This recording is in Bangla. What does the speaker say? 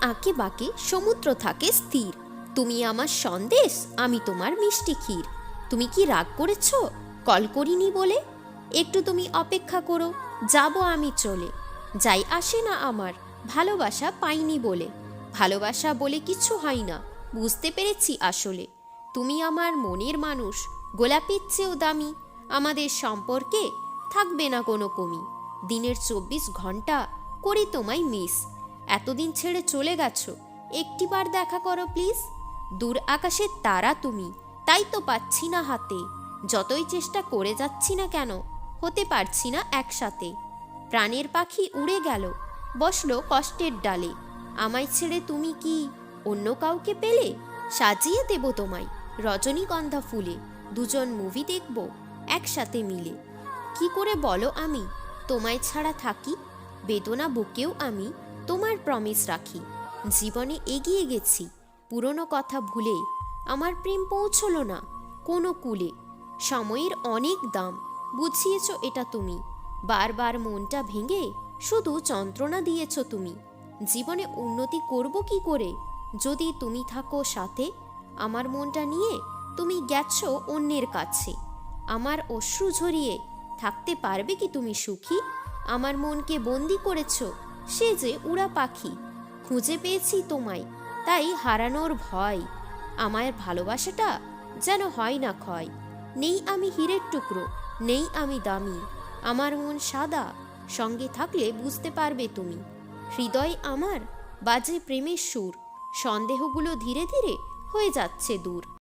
আঁকে বাঁকে সমুদ্র থাকে স্থির। তুমি আমার সন্দেশ, আমি তোমার মিষ্টি ক্ষীর। তুমি কি রাগ করেছ? কল করিনি বলে? একটু তুমি অপেক্ষা করো, যাব আমি চলে। যাই আসে না আমার, ভালোবাসা পাইনি বলে। ভালোবাসা বলে কিছু হয় না, বুঝতে পেরেছি আসলে। তুমি আমার মনের মানুষ, গোলাপের চেয়েও দামি। আমাদের সম্পর্কে থাকবে না কোনো কমি। দিনের চব্বিশ ঘণ্টা করি তোমায় মিস। এতদিন ছেড়ে চলে গেছো। একটিবার দেখা করো প্লিজ দূর আকাশের তারা তুমি, তাই তো পাচ্ছি না হাতে। যতই চেষ্টা করে যাচ্ছি না কেন, হতে পারছি না একসাথে। প্রাণের পাখি উড়ে গেল, বসল কষ্টের ডালে। আমায় ছেড়ে তুমি কি অন্য কাউকে পেলে? সাজিয়ে দেব তোমায়, রজনীগন্ধা ফুলে। দুজন মুভি দেখব, একসাথে মিলে। কি করে বলো আমি? তোমায় ছাড়া থাকি, বেদনা বুকেও আমি। তোমার প্রমিস রাখি। জীবনে এগিয়ে গেছি। পুরনো কথা ভুলে আমার প্রেম পৌঁছলো না কোনো কুলে। সময়ের অনেক দাম, বুঝিয়েছ এটা তুমি। বারবার মনটা ভেঙে শুধু যন্ত্রণা দিয়েছ তুমি। জীবনে উন্নতি করব কি করে? যদি তুমি থাকো সাথে, আমার মনটা নিয়ে তুমি গেছ অন্যের কাছে। আমার অশ্রু ঝরিয়ে থাকতে পারবে কি তুমি সুখী? আমার মনকে বন্দি করেছ সে যে উড়া পাখি, খুঁজে পেয়েছি তোমায়, তাই হারানোর ভয়। আমার ভালোবাসাটা যেন হয় না ক্ষয়। নেই আমি হীরের টুকরো, নেই আমি দামি। আমার মন সাদা, সঙ্গে থাকলে বুঝতে পারবে তুমি। হৃদয় আমার বাজে প্রেমের সুর, সন্দেহগুলো ধীরে ধীরে হয়ে যাচ্ছে দূর।